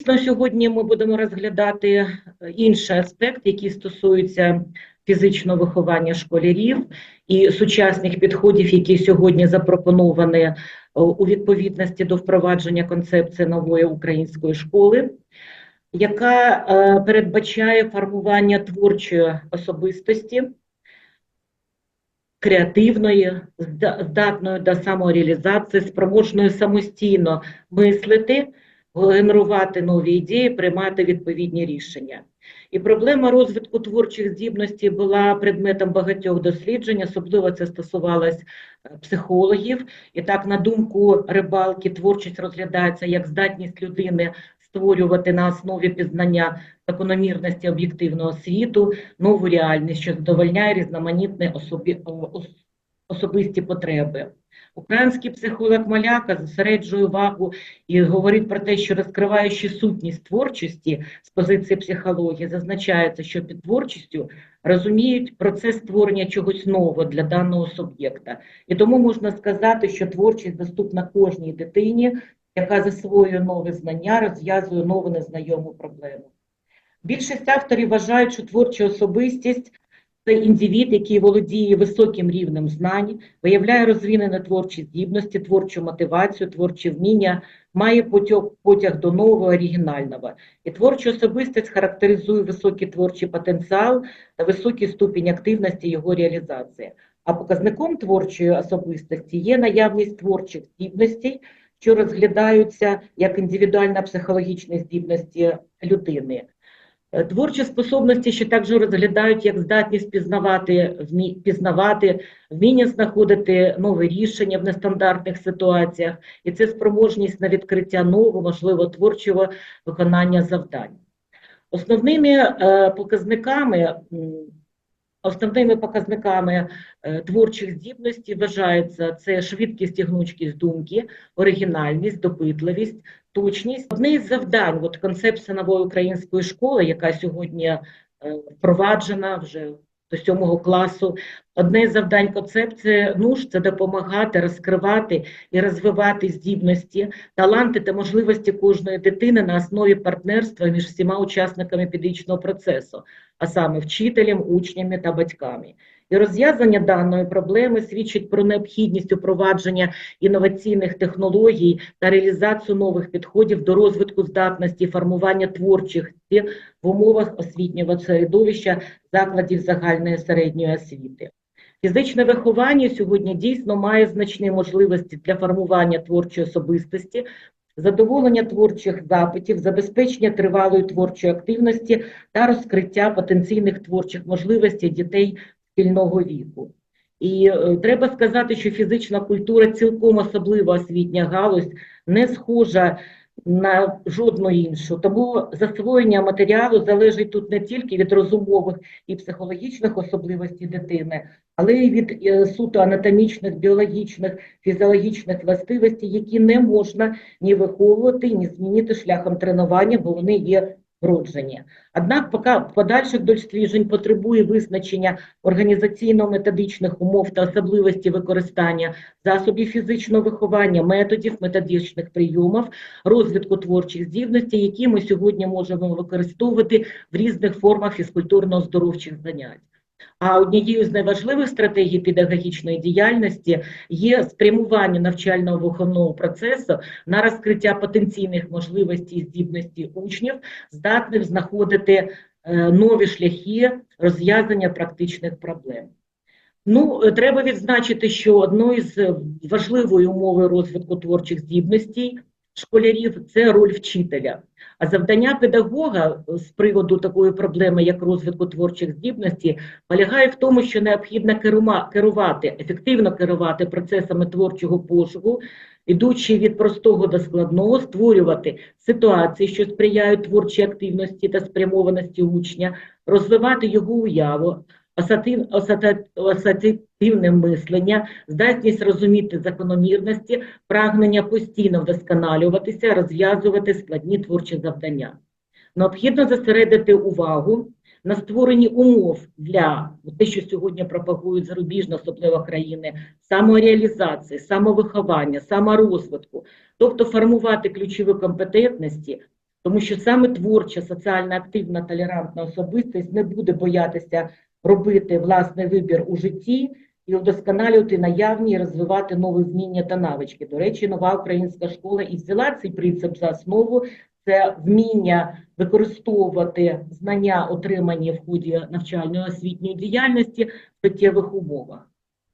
Дійсно, сьогодні ми будемо розглядати е, інший аспект, який стосується фізичного виховання школярів і сучасних підходів, які сьогодні запропоновані е, у відповідності до впровадження концепції нової української школи, яка е, передбачає формування творчої особистості, креативної, здатної до самореалізації, спроможної самостійно мислити, генерувати нові ідеї, приймати відповідні рішення. І проблема розвитку творчих здібностей була предметом багатьох досліджень, особливо це стосувалось е, психологів. І так, на думку рибалки, творчість розглядається як здатність людини створювати на основі пізнання закономірності об'єктивного світу нову реальність, що задовольняє різноманітні особі, особисті потреби. Український психолог Маляка зосереджує увагу і говорить про те, що розкриваючи сутність творчості з позиції психології, зазначається, що під творчістю розуміють процес створення чогось нового для даного суб'єкта. І тому можна сказати, що творчість доступна кожній дитині, яка засвоює нові знання, розв'язує нову незнайому проблему. Більшість авторів вважають, що творча особистість це індивід, який володіє високим рівнем знань, виявляє розвинені творчі здібності, творчу мотивацію, творчі вміння, має потяг, до нового, оригінального. І творча особистість характеризує високий творчий потенціал та високий ступінь активності його реалізації. А показником творчої особистості є наявність творчих здібностей, що розглядаються як індивідуально-психологічні здібності людини. Е, Творчі способності ще також розглядають як здатність пізнавати, вмі- пізнавати, вміння знаходити нові рішення в нестандартних ситуаціях, і це спроможність на відкриття нового, можливо, творчого виконання завдань. Основними е, показниками, основними показниками е, творчих здібностей вважаються це швидкість і гнучкість думки, оригінальність, допитливість, точність. Одне із завдань, от концепція нової української школи, яка сьогодні е, впроваджена вже до сьомого класу. Одне з завдань концепції НУШ – це допомагати розкривати і розвивати здібності, таланти та можливості кожної дитини на основі партнерства між всіма учасниками педагогічного процесу, а саме вчителем, учнями та батьками. І розв'язання даної проблеми свідчить про необхідність упровадження інноваційних технологій та реалізацію нових підходів до розвитку здатності формування творчих в умовах освітнього середовища закладів загальної середньої освіти. Фізичне виховання сьогодні дійсно має значні можливості для формування творчої особистості, задоволення творчих запитів, забезпечення тривалої творчої активності та розкриття потенційних творчих можливостей дітей шкільного віку. І е, треба сказати, що фізична культура цілком особлива освітня галузь, не схожа на жодну іншу. Тому засвоєння матеріалу залежить тут не тільки від розумових і психологічних особливостей дитини, але й від е, суто анатомічних, біологічних, фізіологічних властивостей, які не можна ні виховувати, ні змінити шляхом тренування, бо вони є вроджені. Однак, поки подальших досліджень потребує визначення організаційно-методичних умов та особливості використання засобів фізичного виховання, методів, методичних прийомів, розвитку творчих здібностей, які ми сьогодні можемо використовувати в різних формах фізкультурно-оздоровчих занять. А однією з найважливих стратегій педагогічної діяльності є спрямування навчально-виховного процесу на розкриття потенційних можливостей і здібностей учнів, здатних знаходити е, нові шляхи розв'язання практичних проблем. Ну, е, треба відзначити, що одною з важливої умови розвитку творчих здібностей школярів це роль вчителя. А завдання педагога е, з приводу такої проблеми, як розвитку творчих здібностей, полягає в тому, що необхідно керувати, ефективно керувати процесами творчого пошуку, ідучи від простого до складного, створювати ситуації, що сприяють творчій активності та спрямованості учня, розвивати його уяву, асоціативне мислення, здатність розуміти закономірності, прагнення постійно вдосконалюватися, розв'язувати складні творчі завдання. Необхідно зосередити увагу на створенні умов для те, що сьогодні пропагують зарубіжно, особливо країни, самореалізації, самовиховання, саморозвитку, тобто формувати ключові компетентності, Тому що саме творча, соціально активна, толерантна особистість не буде боятися робити власний вибір у житті і вдосконалювати наявні розвивати нові вміння та навички. До речі, нова українська школа і взяла цей принцип за основу. Це вміння використовувати знання, отримані в ході навчальної освітньої діяльності в життєвих умовах.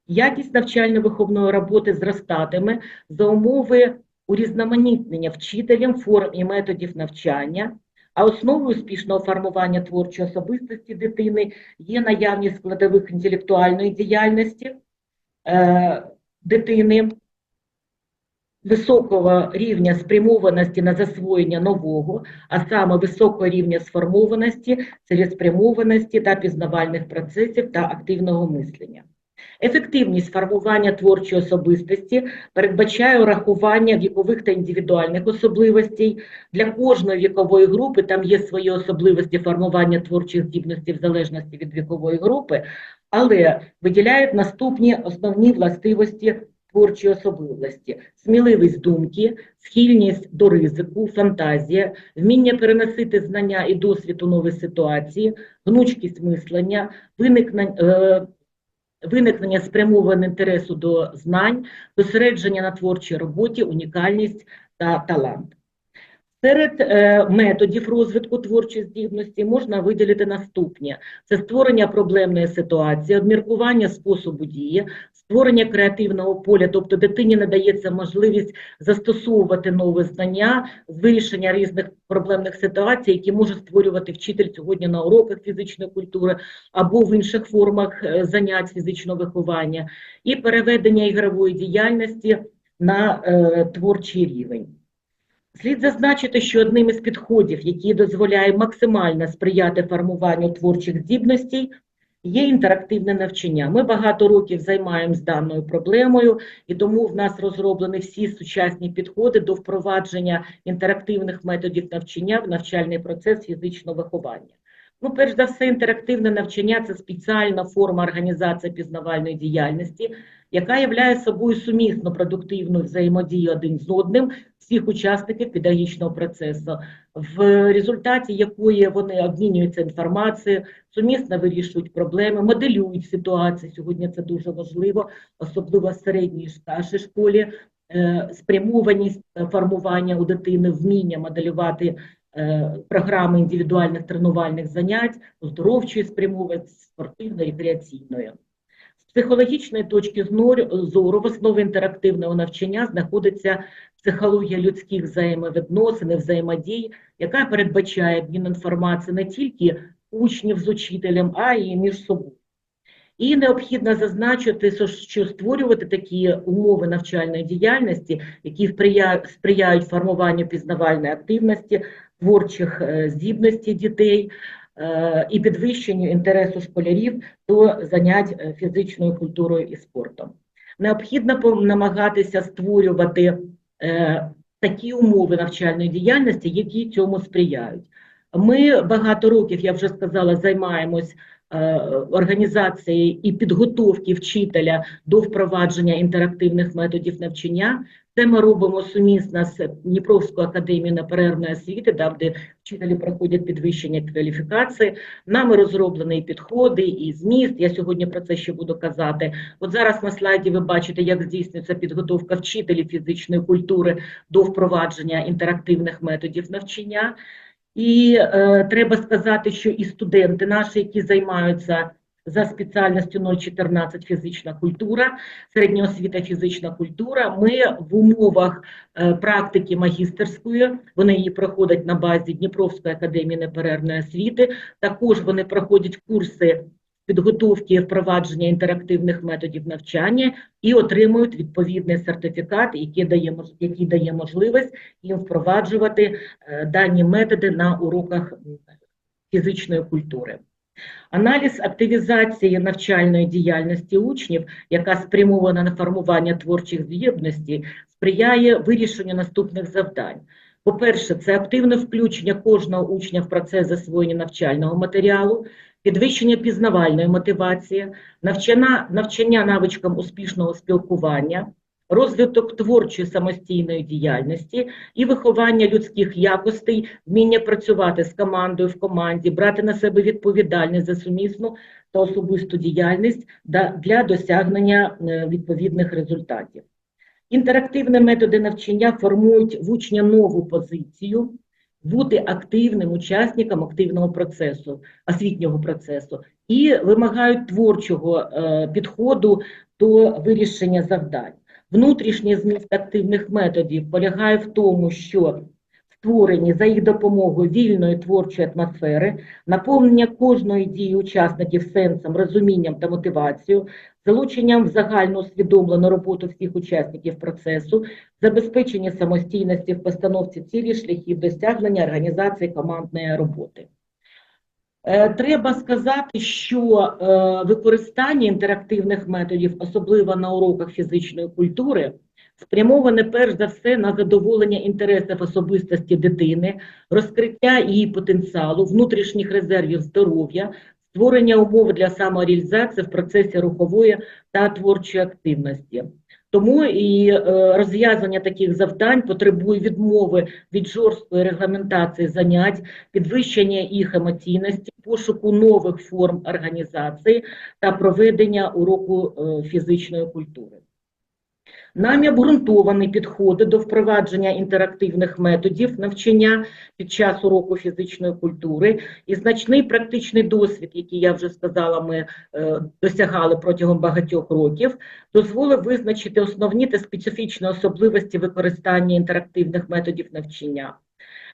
Якість навчально-виховної роботи зростатиме за умови урізноманітнення вчителям форм і методів навчання, а основою успішного формування творчої особистості дитини є наявність складових інтелектуальної діяльності е, дитини, високого рівня спрямованості на засвоєння нового, а саме високого рівня сформованості, цілеспрямованості та пізнавальних процесів та активного мислення. Ефективність формування творчої особистості передбачає урахування вікових та індивідуальних особливостей. Для кожної вікової групи там є свої особливості формування творчих здібностей в залежності від вікової групи, але виділяють наступні основні властивості творчої особливості: сміливість думки, схильність до ризику, фантазія, вміння переносити знання і досвід у нові ситуації, гнучкість мислення, виникнення. Виникнення спрямованого інтересу до знань, зосередження на творчій роботі, унікальність та талант. Серед е, методів розвитку творчої здібності можна виділити наступні: це створення проблемної ситуації, обміркування способу дії, створення креативного поля, тобто дитині надається можливість застосовувати нові знання вирішення різних проблемних ситуацій, які може створювати вчитель сьогодні на уроках фізичної культури або в інших формах е, занять фізичного виховання, і переведення ігрової діяльності на е, творчий рівень. Слід зазначити, що одним із підходів, який дозволяє максимально сприяти формуванню творчих здібностей, є інтерактивне навчання. Ми багато років займаємось даною проблемою, і тому в нас розроблені всі сучасні підходи до впровадження інтерактивних методів навчання в навчальний процес фізичного виховання. Ну, перш за все, інтерактивне навчання це спеціальна форма організації пізнавальної діяльності, яка являє собою сумісно продуктивну взаємодію один з одним всіх учасників педагогічного процесу, в результаті якої вони обмінюються інформацією, сумісно вирішують проблеми, моделюють ситуації. Сьогодні це дуже важливо, особливо в середній старшій школі. е, Спрямованість формування у дитини, вміння моделювати е, програми індивідуальних тренувальних занять, оздоровчої спрямованості, спортивної, рекреаційної. З психологічної точки зору в основі інтерактивного навчання знаходиться психологія людських взаємовідносин і взаємодій, яка передбачає обмін інформації не тільки учнів з учителем, а й між собою. І необхідно зазначити, що створювати такі умови навчальної діяльності, які сприяють формуванню пізнавальної активності, творчих е, здібностей дітей е, і підвищенню інтересу школярів до занять е, фізичною культурою і спортом. Необхідно намагатися створювати такі умови навчальної діяльності, які цьому сприяють. Ми багато років, я вже сказала, займаємось організацією і підготовки вчителя до впровадження інтерактивних методів навчання. Це ми робимо сумісно з Дніпровською академією неперервної освіти, там, де вчителі проходять підвищення кваліфікації. Нами розроблені і підходи, і зміст. Я сьогодні про це ще буду казати. От зараз на слайді ви бачите, як здійснюється підготовка вчителів фізичної культури до впровадження інтерактивних методів навчання. І е, треба сказати, що і студенти наші, які займаються за спеціальністю 014 фізична культура, середня освіта фізична культура, ми в умовах е, практики магістерської, вони її проходять на базі Дніпровської академії неперервної освіти, також вони проходять курси підготовки і впровадження інтерактивних методів навчання і отримують відповідний сертифікат, який дає, який дає можливість їм впроваджувати е, дані методи на уроках фізичної культури. Аналіз активізації навчальної діяльності учнів, яка спрямована на формування творчих здібностей, сприяє вирішенню наступних завдань. По-перше, це активне включення кожного учня в процес засвоєння навчального матеріалу, підвищення пізнавальної мотивації, навчання, навчання навичкам успішного спілкування, розвиток творчої самостійної діяльності і виховання людських якостей, вміння працювати з командою в команді, брати на себе відповідальність за сумісну та особисту діяльність для досягнення е, відповідних результатів. Інтерактивні методи навчання формують в учня нову позицію бути активним учасником активного процесу, освітнього процесу і вимагають творчого е, підходу до вирішення завдань. Внутрішній зміст активних методів полягає в тому, що створені за їх допомогою вільної творчої атмосфери, наповнення кожної дії учасників сенсом, розумінням та мотивацією, залученням в загальну усвідомлену роботу всіх учасників процесу, забезпечення самостійності в постановці цілі шляхів досягнення організації командної роботи. Е, Треба сказати, що е, використання інтерактивних методів, особливо на уроках фізичної культури, спрямоване перш за все на задоволення інтересів особистості дитини, розкриття її потенціалу, внутрішніх резервів здоров'я, створення умов для самореалізації в процесі рухової та творчої активності. Тому і е, розв'язання таких завдань потребує відмови від жорсткої регламентації занять, підвищення їх емоційності, пошуку нових форм організації та проведення уроку е, фізичної культури. Нами обґрунтовані підходи до впровадження інтерактивних методів навчання під час уроку фізичної культури і значний практичний досвід, який я вже сказала, ми е, досягали протягом багатьох років, дозволив визначити основні та специфічні особливості використання інтерактивних методів навчання.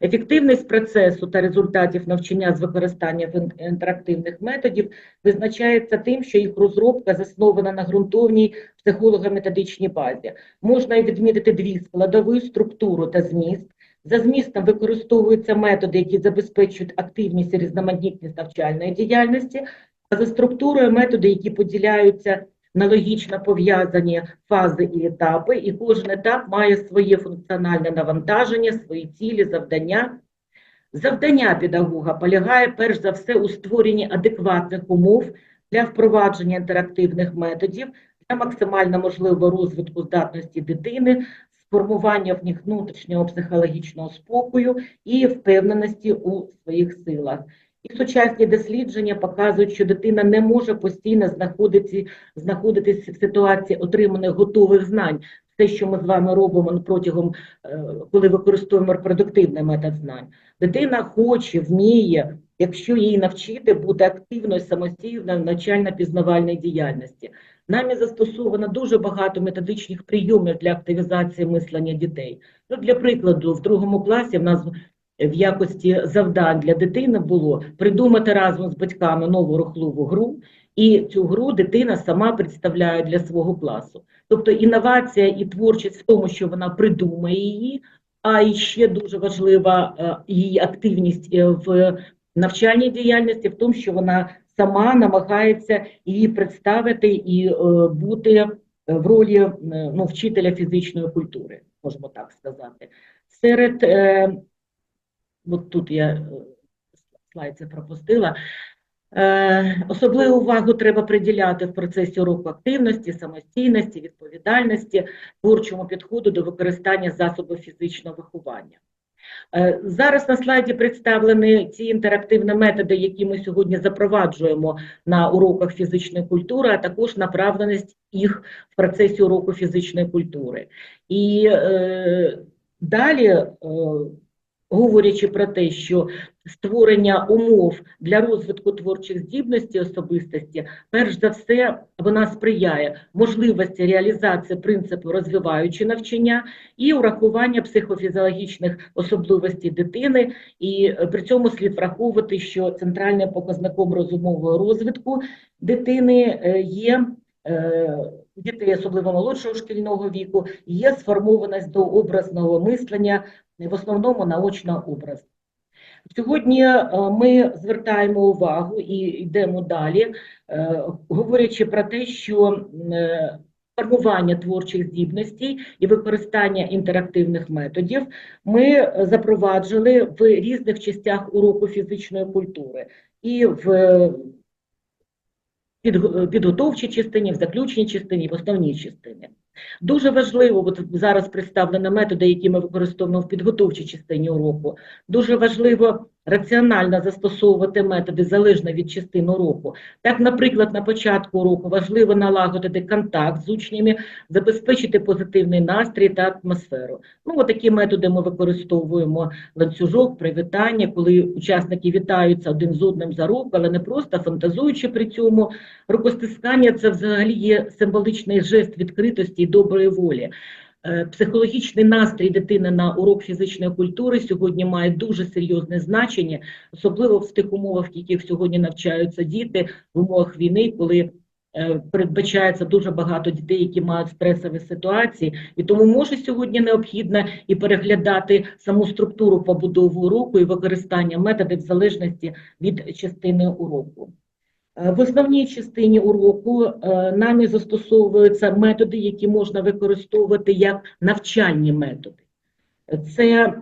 Ефективність процесу та результатів навчання з використанням інтерактивних методів визначається тим, що їх розробка заснована на ґрунтовній психолого-методичній базі. Можна відмітити дві складові структуру та зміст. За змістом використовуються методи, які забезпечують активність і різноманітність навчальної діяльності, а за структурою методи, які поділяються на логічно пов'язані фази і етапи, і кожен етап має своє функціональне навантаження, свої цілі, завдання. Завдання педагога полягає перш за все у створенні адекватних умов для впровадження інтерактивних методів для максимально можливого розвитку здатності дитини, сформування в них внутрішнього психологічного спокою і впевненості у своїх силах. І сучасні дослідження показують, що дитина не може постійно знаходитися, знаходитися в ситуації отриманих готових знань. Те, що ми з вами робимо протягом, е, коли використовуємо репродуктивний метод знань. Дитина хоче, вміє, якщо її навчити бути активною самостійною в навчально-пізнавальній діяльності. Нами застосовано дуже багато методичних прийомів для активізації мислення дітей. Ну, для прикладу, в другому класі в нас в якості завдань для дитини було придумати разом з батьками нову рухливу гру, і цю гру дитина сама представляє для свого класу. Тобто інновація і творчість в тому, що вона придумає її, а ще дуже важлива е, її активність е, в навчальній діяльності, в тому, що вона сама намагається її представити і е, бути в ролі ну, вчителя фізичної культури, можемо так сказати. Серед от тут я е, слайд це пропустила. Е, Особливу увагу треба приділяти в процесі уроку активності, самостійності, відповідальності, творчому підходу до використання засобів фізичного виховання. Е, Зараз на слайді представлені ці інтерактивні методи, які ми сьогодні запроваджуємо на уроках фізичної культури, а також направленість їх в процесі уроку фізичної культури. І е, далі, е, говорячи про те, що створення умов для розвитку творчих здібностей особистості, перш за все, вона сприяє можливості реалізації принципу розвиваючи навчання і урахування психофізіологічних особливостей дитини, і е, при цьому слід враховувати, що центральним показником розумового розвитку дитини е, є е, дітей, особливо молодшого шкільного віку, є сформованість до образного мислення, в основному наочно образ. Сьогодні е, ми звертаємо увагу і йдемо далі, е, говорячи про те, що е, формування творчих здібностей і використання інтерактивних методів ми запроваджили в різних частях уроку фізичної культури і в підготовчій частині, в заключній частині, в основній частині. Дуже важливо, от зараз представлено методи, які ми використовуємо в підготовчій частині уроку. Дуже важливо раціонально застосовувати методи залежно від частин уроку. Так, наприклад, на початку уроку важливо налагодити контакт з учнями, забезпечити позитивний настрій та атмосферу. Ну, такі методи ми використовуємо ланцюжок, привітання, коли учасники вітаються один з одним за руку, але не просто фантазуючи при цьому. Рукостискання це взагалі є символичний жест відкритості і доброї волі. Е, Психологічний настрій дитини на урок фізичної культури сьогодні має дуже серйозне значення, особливо в тих умовах, в яких сьогодні навчаються діти в умовах війни, коли е, передбачається дуже багато дітей, які мають стресові ситуації, і тому може сьогодні необхідно і переглядати саму структуру побудови уроку і використання методів в залежності від частини уроку. Е, В основній частині уроку е, нами застосовуються методи, які можна використовувати як навчальні методи. Це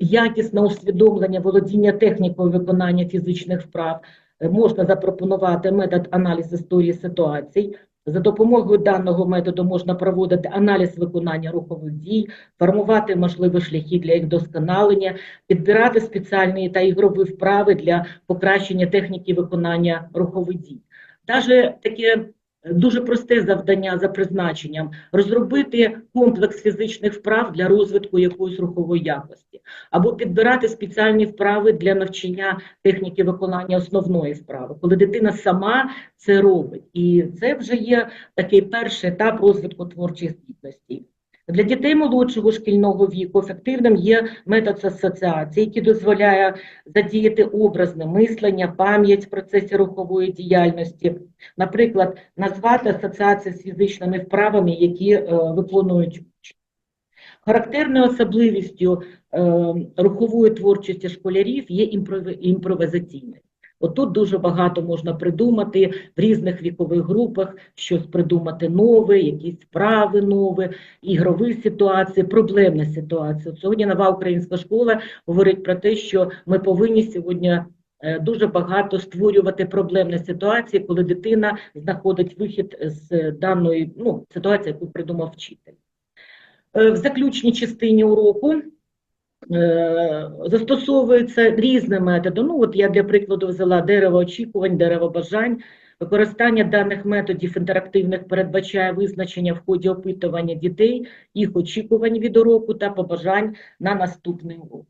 якісне усвідомлення володіння технікою виконання фізичних вправ. Е, Можна запропонувати метод аналіз історії ситуацій. За допомогою даного методу можна проводити аналіз виконання рухових дій, формувати можливі шляхи для їх досконалення, підбирати спеціальні та ігрові вправи для покращення техніки виконання рухових дій. Даже таке дуже просте завдання за призначенням розробити комплекс фізичних вправ для розвитку якоїсь рухової якості, або підбирати спеціальні вправи для навчання техніки виконання основної вправи, коли дитина сама це робить. І це вже є такий перший етап розвитку творчих здібностей. Для дітей молодшого шкільного віку ефективним є метод асоціації, який дозволяє задіяти образне мислення, пам'ять в процесі рухової діяльності. Наприклад, назвати асоціації з фізичними вправами, які е, виконують учні. Характерною особливістю е, рухової творчості школярів є імпровізаційність. Отут дуже багато можна придумати в різних вікових групах, щось придумати нове, якісь вправи нові, ігрові ситуації, проблемні ситуації. Сьогодні нова українська школа говорить про те, що ми повинні сьогодні е, дуже багато створювати проблемні ситуації, коли дитина знаходить вихід з даної ну, ситуації, яку придумав вчитель. Е, В заключній частині уроку застосовуються різні методи. Ну, от я для прикладу взяла дерево очікувань, дерево бажань. Використання даних методів інтерактивних передбачає визначення в ході опитування дітей, їх очікувань від уроку та побажань на наступний урок.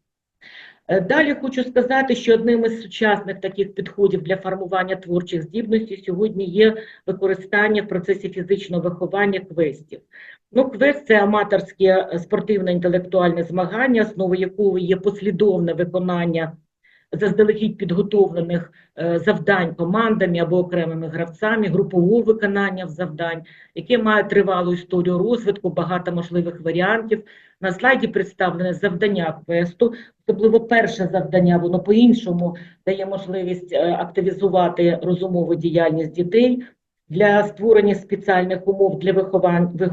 Е, Далі хочу сказати, що одним із сучасних таких підходів для формування творчих здібностей сьогодні є використання в процесі фізичного виховання квестів. Ну, квест це аматорське е, спортивно-інтелектуальне змагання, основою якого є послідовне виконання заздалегідь підготовлених е, завдань командами або окремими гравцями, групового виконання завдань, яке має тривалу історію розвитку, багато можливих варіантів. На слайді представлене завдання квесту, особливо перше завдання, воно по-іншому дає можливість е, активізувати розумову діяльність дітей для створення спеціальних умов для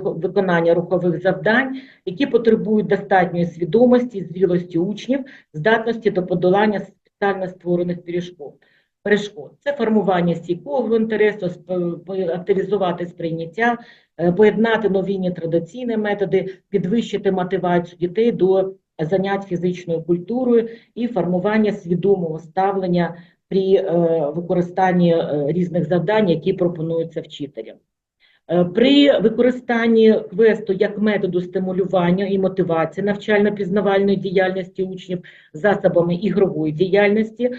виконання рухових завдань, які потребують достатньої свідомості, зрілості учнів, здатності до подолання спеціально створених перешкод. Перешкод це формування стійкого інтересу, активізувати сприйняття, е, поєднати новітні традиційні методи, підвищити мотивацію дітей до занять фізичною культурою і формування свідомого ставлення при е, використанні е, різних завдань, які пропонуються вчителям. При використанні квесту як методу стимулювання і мотивації навчально-пізнавальної діяльності учнів засобами ігрової діяльності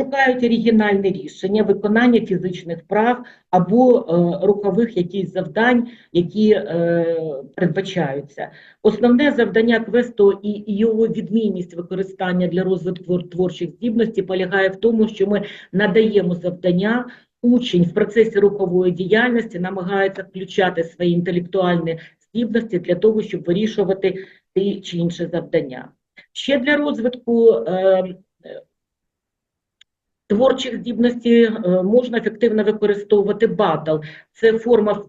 шукають оригінальне рішення виконання фізичних вправ або е, рухових якісь завдань, які е, передбачаються. Основне завдання квесту і, його відмінність використання для розвитку творчих здібностей полягає в тому, що ми надаємо завдання. Учень в процесі рухової діяльності намагається включати свої інтелектуальні здібності для того, щоб вирішувати ті чи інші завдання. Ще для розвитку е, творчих здібностей е, можна ефективно використовувати батл. Це форма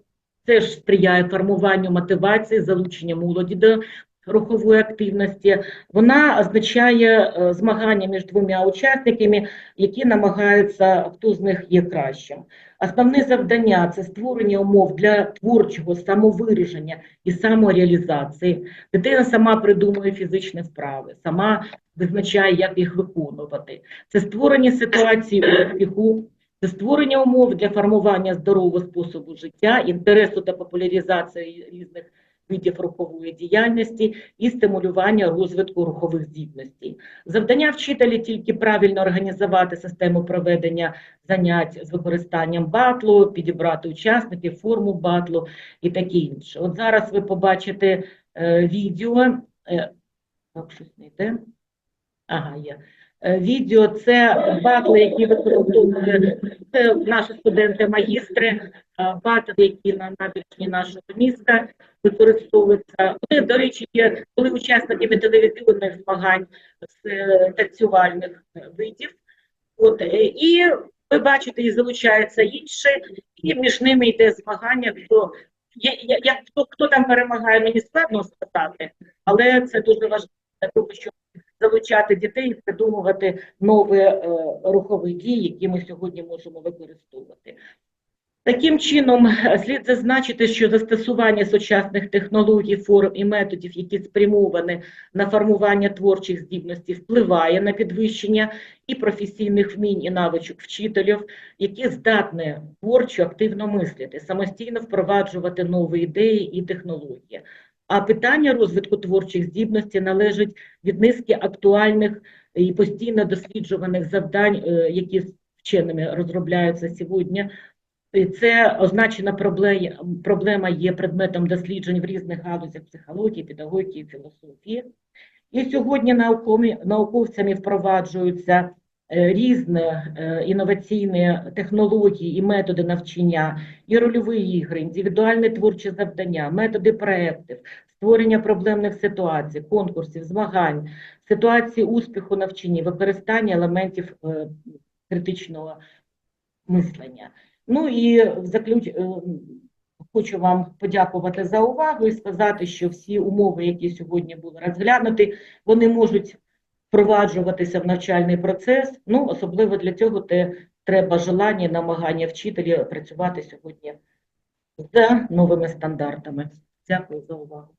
теж сприяє формуванню мотивації, залучення молоді до рухової активності, вона означає е, змагання між двома учасниками, які намагаються, хто з них є кращим. Основне завдання це створення умов для творчого самовираження і самореалізації. Дитина сама придумує фізичні вправи, сама визначає, як їх виконувати. Це створення ситуації успіху, це створення умов для формування здорового способу життя, інтересу та популяризації різних видів рухової діяльності і стимулювання розвитку рухових здібностей. Завдання вчителя тільки правильно організувати систему проведення занять з використанням батлу, підібрати учасників, форму батлу і таке інше. От зараз ви побачите е, відео. Е, так, щось не йде. Ага, є. Е, Відео це батли, які використовують це наші студенти-магістри, е, батли, які на набережні нашого міста використовуються. Вони, до речі, є були учасниками телевізійних змагань з е, танцювальних е, видів. От, е, і ви бачите, і залучаються інші, і між ними йде змагання. Хто, я, я, хто, хто там перемагає, мені складно сказати, але це дуже важливо того, щоб залучати дітей і придумувати нові е, рухові дії, які ми сьогодні можемо використовувати. Таким чином, слід зазначити, що застосування сучасних технологій, форм і методів, які спрямовані на формування творчих здібностей, впливає на підвищення і професійних вмінь і навичок вчителів, які здатні творчо активно мислити, самостійно впроваджувати нові ідеї і технології. А питання розвитку творчих здібностей належить від низки актуальних і постійно досліджуваних завдань, е, які вченими розробляються сьогодні. І це означена проблема є предметом досліджень в різних галузях психології, педагогіки, філософії. І сьогодні науковцями впроваджуються різні е, інноваційні технології і методи навчання, і рольові ігри, індивідуальні творчі завдання, методи проєктів, створення проблемних ситуацій, конкурсів, змагань, ситуації успіху навчанні, використання елементів е, критичного мислення. Ну і в заключ... е, хочу вам подякувати за увагу і сказати, що всі умови, які сьогодні були розглянуті, вони можуть впроваджуватися в навчальний процес. Ну, особливо для цього те треба желання і намагання вчителів працювати сьогодні за новими стандартами. Дякую за увагу.